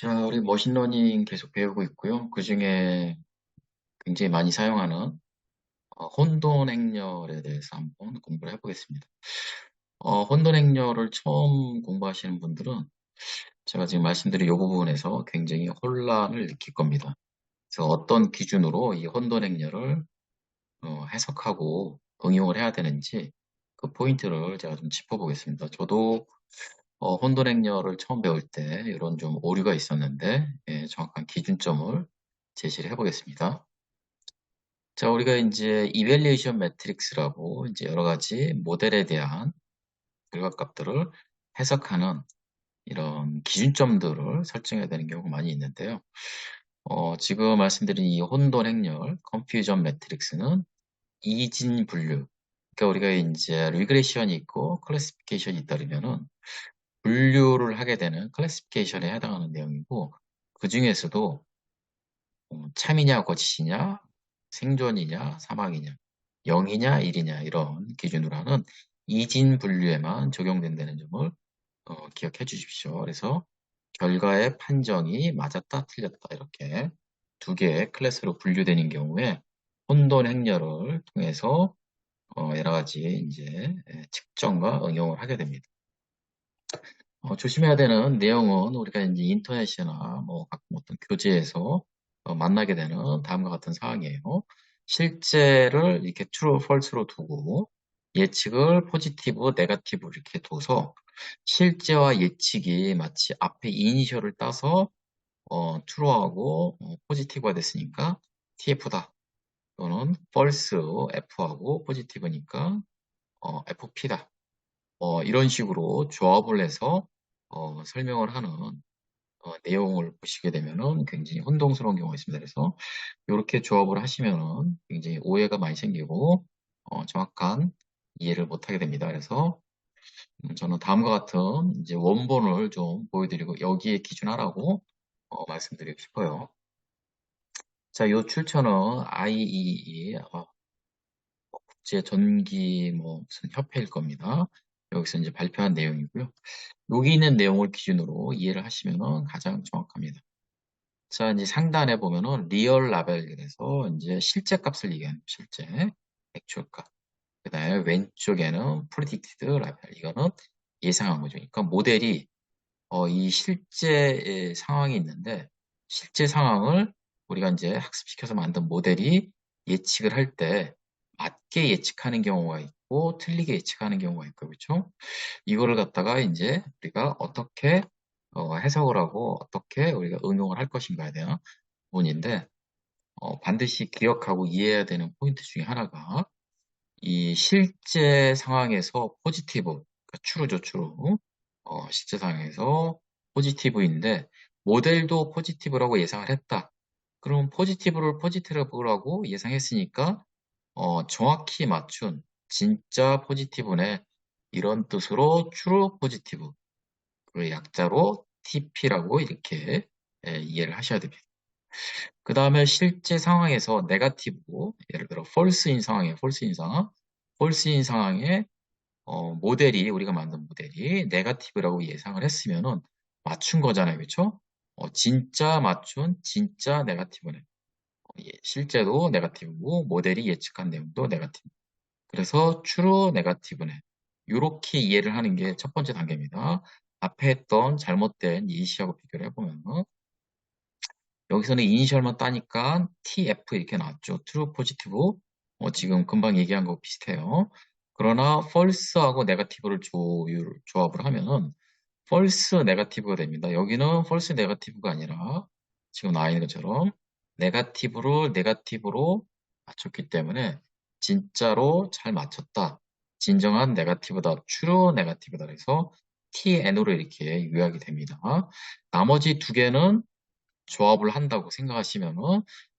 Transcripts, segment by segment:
자, 우리 머신러닝 계속 배우고 있고요. 그 중에 굉장히 많이 사용하는 어, 혼돈 행렬에 대해서 한번 공부를 해보겠습니다. 어, 혼돈 행렬을 처음 공부하시는 분들은 제가 지금 말씀드린 이 부분에서 굉장히 혼란을 느낄 겁니다. 그래서 어떤 기준으로 이 혼돈 행렬을 어, 해석하고 응용을 해야 되는지 그 포인트를 제가 좀 짚어보겠습니다. 저도 어, 혼돈 행렬을 처음 배울 때 이런 좀 오류가 있었는데 예, 정확한 기준점을 제시를 해보겠습니다. 자, 우리가 이제 이벨리에이션 매트릭스라고 이제 여러 가지 모델에 대한 결과값들을 해석하는 이런 기준점들을 설정해야 되는 경우가 많이 있는데요. 어, 지금 말씀드린 이 혼돈 행렬, 컨퓨전 매트릭스는 이진 분류. 그러니까 우리가 이제 리그레션이 있고 클래시피케이션이 있다면은 분류를 하게 되는 클래시피케이션에 해당하는 내용이고 그 중에서도 어, 참이냐 거짓이냐 생존이냐 사망이냐 0이냐 1이냐 이런 기준으로 하는 이진 분류에만 적용된다는 점을 어, 기억해 주십시오. 그래서 결과의 판정이 맞았다 틀렸다 이렇게 두 개의 클래스로 분류되는 경우에 혼돈 행렬을 통해서 어, 여러 가지 이제 측정과 응용을 하게 됩니다. 어, 조심해야 되는 내용은 우리가 이제 인터넷이나 뭐 어떤 교재에서 어, 만나게 되는 다음과 같은 사항이에요. 실제를 이렇게 true, false로 두고 예측을 포지티브, 네가티브 이렇게 둬서 실제와 예측이 마치 앞에 이니셜을 따서 어, true하고 어, 포지티브가 됐으니까 tf다. 또는 false, f하고 포지티브니까 어, fp다. 어, 이런 식으로 조합을 해서 어, 설명을 하는 어, 내용을 보시게 되면은 굉장히 혼동스러운 경우가 있습니다. 그래서 이렇게 조합을 하시면은 굉장히 오해가 많이 생기고 어, 정확한 이해를 못하게 됩니다. 그래서 음, 저는 다음과 같은 이제 원본을 좀 보여드리고 여기에 기준하라고 어, 말씀드리고 싶어요. 자, 이 출처는 IEE 어, 국제 전기 뭐 무슨 협회일 겁니다. 여기서 이제 발표한 내용이고요. 여기 있는 내용을 기준으로 이해를 하시면 가장 정확합니다. 자, 이제 상단에 보면은 리얼 라벨에서 이제 실제 값을 얘기하는 실제 액츄얼 값. 그 다음에 왼쪽에는 프리딕티드 라벨. 이거는 예상한 거죠. 그러니까 모델이 어, 이 실제 상황이 있는데 실제 상황을 우리가 이제 학습시켜서 만든 모델이 예측을 할 때 맞게 예측하는 경우가 있고 틀리게 예측하는 경우가 있고 그렇죠? 이거를 갖다가 이제 우리가 어떻게 어, 해석을 하고 어떻게 우리가 응용을 할 것인가에 대한 부분인데 어, 반드시 기억하고 이해해야 되는 포인트 중에 하나가 이 실제 상황에서 포지티브, 그러니까 추루죠, 추루. 어, 실제 상황에서 포지티브인데 모델도 포지티브라고 예상을 했다. 그럼 포지티브를 포지티브라고 예상했으니까 어, 정확히 맞춘 진짜 포지티브네 이런 뜻으로 true 포지티브 그 약자로 TP라고 이렇게 예, 이해를 하셔야 됩니다. 그 다음에 실제 상황에서 네가티브 예를 들어 false인 상황에 false인 상황 false인 상황에 어, 모델이 우리가 만든 모델이 네가티브라고 예상을 했으면은 맞춘 거잖아요, 그렇죠? 어, 진짜 맞춘 진짜 네가티브네. 어, 예, 실제도 네가티브고 모델이 예측한 내용도 네가티브. 그래서 true 네가티브네. 이렇게 이해를 하는 게 첫 번째 단계입니다. 앞에 했던 잘못된 이니시하고 비교를 해보면 여기서는 이니셜만 따니까 TF 이렇게 나왔죠. true positive 어, 지금 금방 얘기한 거 비슷해요. 그러나 false하고 negative를 조율, 조합을 하면은 false negative가 됩니다. 여기는 false negative가 아니라 지금 나와 있는 것처럼 negative를 negative로 맞췄기 때문에 진짜로 잘 맞췄다. 진정한 네가티브다, true 네가티브다. 그래서 TN으로 이렇게 요약이 됩니다. 나머지 두 개는 조합을 한다고 생각하시면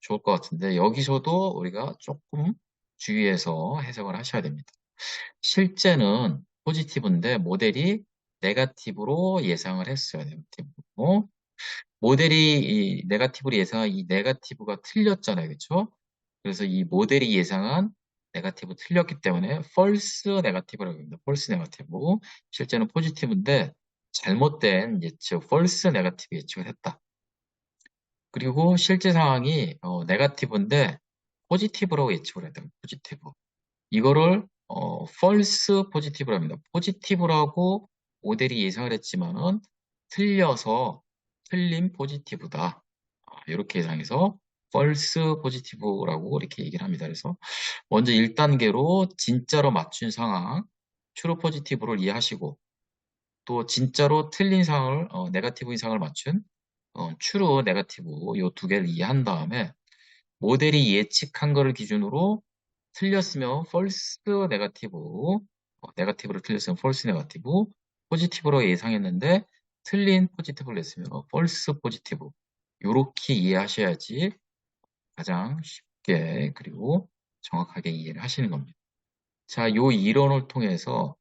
좋을 것 같은데 여기서도 우리가 조금 주의해서 해석을 하셔야 됩니다. 실제는 포지티브인데 모델이 네가티브로 예상을 했어요. 네가티브로. 모델이 이 네가티브로 예상한 이 네가티브가 틀렸잖아요. 그렇죠? 그래서 이 모델이 예상한 네가티브 틀렸기 때문에 false 네가티브라고 합니다. false 네가티브. 실제는 포지티브인데 잘못된 예측 false 네가티브 예측을 했다. 그리고 실제 상황이 어, 네가티브인데 포지티브라고 예측을 돼요. 포지티브. 이거를 어, false positive라고 합니다. 포지티브라고 모델이 예상을 했지만은 틀려서 틀린 포지티브다. 아, 이렇게 예상해서 false positive라고 이렇게 얘기를 합니다. 그래서 먼저 1단계로 진짜로 맞춘 상황, true positive를 이해하시고 또 진짜로 틀린 상황을 어, 네가티브인 상황을 맞춘 어, true, 네가티브 이 두 개를 이해한 다음에 모델이 예측한 거를 기준으로 틀렸으면 false, 네가티브, 어, 네가티브를 틀렸으면 false, 네가티브, 포지티브로 예상했는데 틀린 포지티브를 냈으면 false, 포지티브 이렇게 이해하셔야지 가장 쉽게 그리고 정확하게 이해를 하시는 겁니다. 자, 요 이론을 통해서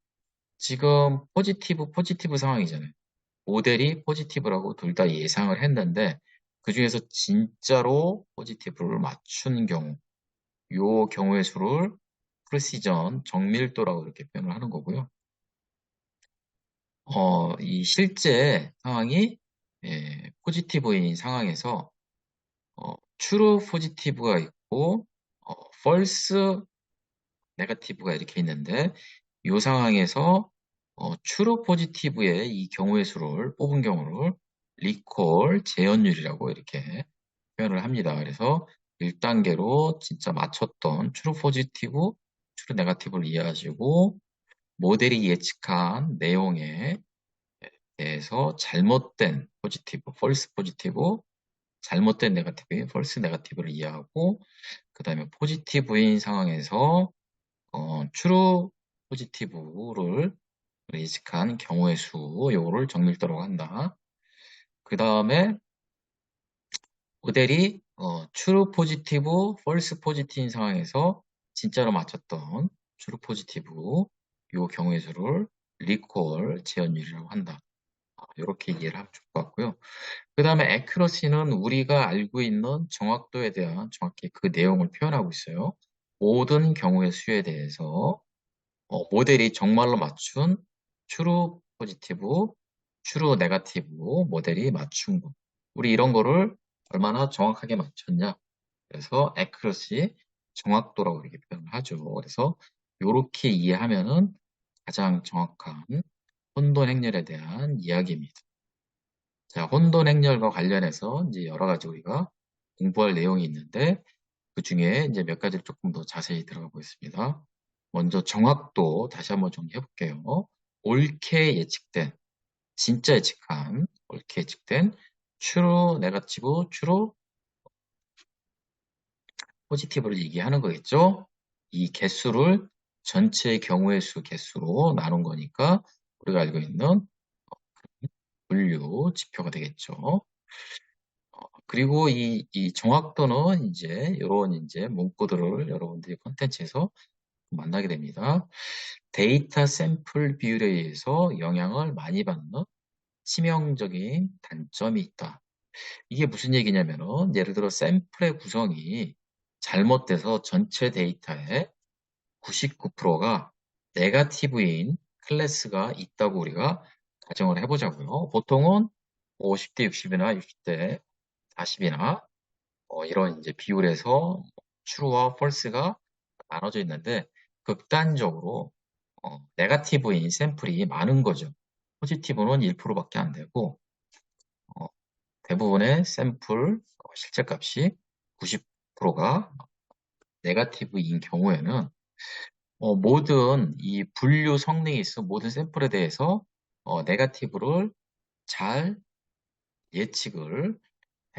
지금 포지티브, 포지티브 상황이잖아요. 모델이 포지티브라고 둘 다 예상을 했는데 그 중에서 진짜로 포지티브를 맞춘 경우 요 경우의 수를 프리시전, 정밀도라고 이렇게 표현을 하는 거고요. 어, 이 실제 상황이 예, 포지티브인 상황에서 어, true 포지티브가 있고 어, false 네거티브가 이렇게 있는데 이 상황에서 어, true 포지티브의 이 경우의 수를 뽑은 경우를 리콜 재현율이라고 이렇게 표현을 합니다. 그래서 1단계로 진짜 맞췄던 true 포지티브, true 네거티브를 이해하시고 모델이 예측한 내용에 대해서 잘못된 포지티브, false 포지티브, 잘못된 네거티브, false 네거티브를 이해하고 그 다음에 포지티브인 상황에서 어, true 포지티브를 예측한 경우의 수, 요거를 정밀도라고 한다. 그 다음에 모델이 어, true 포지티브, false 포지티브인 상황에서 진짜로 맞췄던 true 포지티브 요 경우의 수를 리콜 재현율이라고 한다. 이렇게 이해를 하면 좋을 것 같고요. 그 다음에 accuracy는 우리가 알고 있는 정확도에 대한 정확히 그 내용을 표현하고 있어요. 모든 경우의 수에 대해서 어, 모델이 정말로 맞춘 true positive, true negative 모델이 맞춘 거. 우리 이런 거를 얼마나 정확하게 맞췄냐. 그래서 accuracy, 정확도라고 이렇게 표현을 하죠. 그래서 이렇게 이해하면은 가장 정확한 혼돈 행렬에 대한 이야기입니다. 자, 혼돈 행렬과 관련해서 이제 여러 가지 우리가 공부할 내용이 있는데 그 중에 이제 몇 가지를 조금 더 자세히 들어가 보겠습니다. 먼저 정확도 다시 한번 정리해 볼게요. 옳게 예측된, 진짜 예측한, 옳게 예측된 true, 네가티브, true, 포지티브를 얘기하는 거겠죠? 이 개수를 전체 경우의 수 개수로 나눈 거니까 우리가 알고 있는 분류 지표가 되겠죠. 어, 그리고 이, 이 정확도는 이제 이런 이제 문구들을 여러분들이 컨텐츠에서 만나게 됩니다. 데이터 샘플 비율에 의해서 영향을 많이 받는 치명적인 단점이 있다. 이게 무슨 얘기냐면은 예를 들어 샘플의 구성이 잘못돼서 전체 데이터의 99%가 네가티브인 클래스가 있다고 우리가 가정을 해보자고요. 보통은 50대 60이나 60대 40이나 어, 이런 이제 비율에서 true와 false가 나눠져 있는데 극단적으로 어, 네가티브인 샘플이 많은 거죠. 포지티브는 1%밖에 안 되고 어, 대부분의 샘플 어, 실제 값이 90%가 네가티브인 경우에는 어, 모든 이 분류 성능이 있어 모든 샘플에 대해서 어, 네가티브를 잘 예측을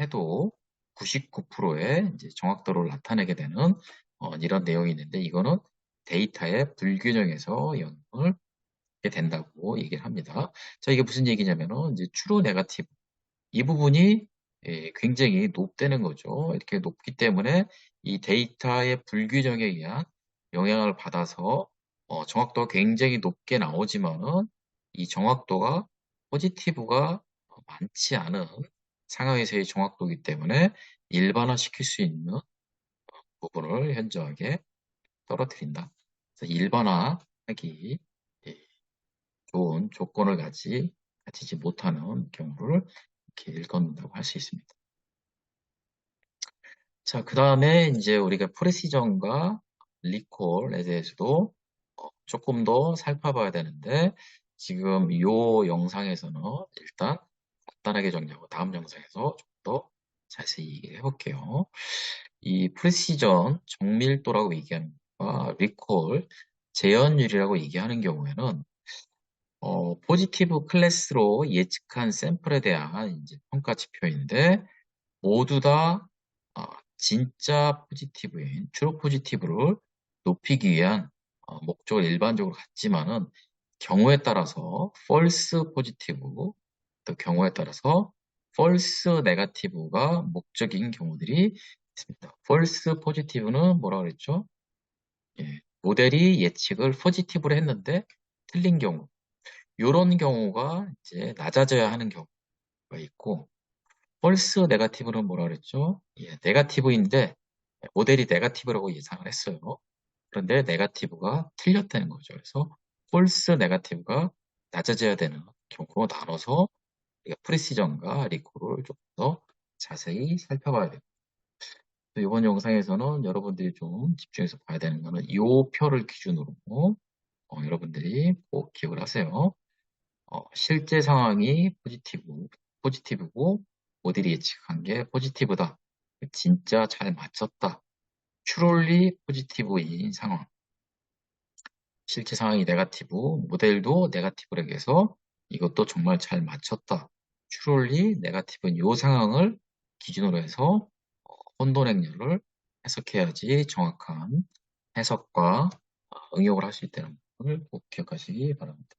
해도 99%의 정확도를 나타내게 되는 어, 이런 내용이 있는데 이거는 데이터의 불균형에서 영향을 된다고 얘기를 합니다. 자, 이게 무슨 얘기냐면은 이제 추로 네가티브 이 부분이 예, 굉장히 높다는 거죠. 이렇게 높기 때문에 이 데이터의 불균형에 의한 영향을 받아서 어, 정확도가 굉장히 높게 나오지만은 이 정확도가 포지티브가 많지 않은 상황에서의 정확도이기 때문에 일반화시킬 수 있는 부분을 현저하게 떨어뜨린다. 그래서 일반화하기 예, 좋은 조건을 가지, 가지지 못하는 경우를 이렇게 일컫는다고 할 수 있습니다. 자, 그 다음에 이제 우리가 프레시전과 리콜에 대해서도 어, 조금 더 살펴봐야 되는데, 지금 이 영상에서는 일단 간단하게 정리하고 다음 영상에서 좀 더 자세히 해볼게요. 이 프레시전 정밀도라고 얘기하는 것과 리콜 재현율이라고 얘기하는 경우에는 어, 포지티브 클래스로 예측한 샘플에 대한 이제 평가 지표인데 모두 다 어, 진짜 포지티브인 트루 포지티브를 높이기 위한 어, 목적을 일반적으로 갖지만은 경우에 따라서 false 포지티브 또 경우에 따라서 false 네가티브가 목적인 경우들이 있습니다. false 포지티브는 뭐라 그랬죠? 예, 모델이 예측을 포지티브로 했는데 틀린 경우 이런 경우가 이제 낮아져야 하는 경우가 있고 펄스 네가티브는 뭐라 그랬죠? 예, 네가티브인데 모델이 네가티브라고 예상을 했어요. 그런데 네가티브가 틀렸다는 거죠. 그래서 폴스 네가티브가 낮아져야 되는 경우로 나눠서 우리가 프리시전과 리콜을 조금 더 자세히 살펴봐야 됩니다. 이번 영상에서는 여러분들이 좀 집중해서 봐야 되는 것은 이 표를 기준으로 어, 여러분들이 꼭 기억을 하세요. 어, 실제 상황이 포지티브, 포지티브고 모델이 예측한 게 포지티브다. 진짜 잘 맞췄다. 추롤리 포지티브인 상황. 실제 상황이 네가티브, 모델도 네가티브라고 해서 이것도 정말 잘 맞췄다. 추롤리 네가티브인 이 상황을 기준으로 해서 어, 혼돈 행렬을 해석해야지 정확한 해석과 어, 응용을 할 수 있다는 것을 꼭 기억하시기 바랍니다.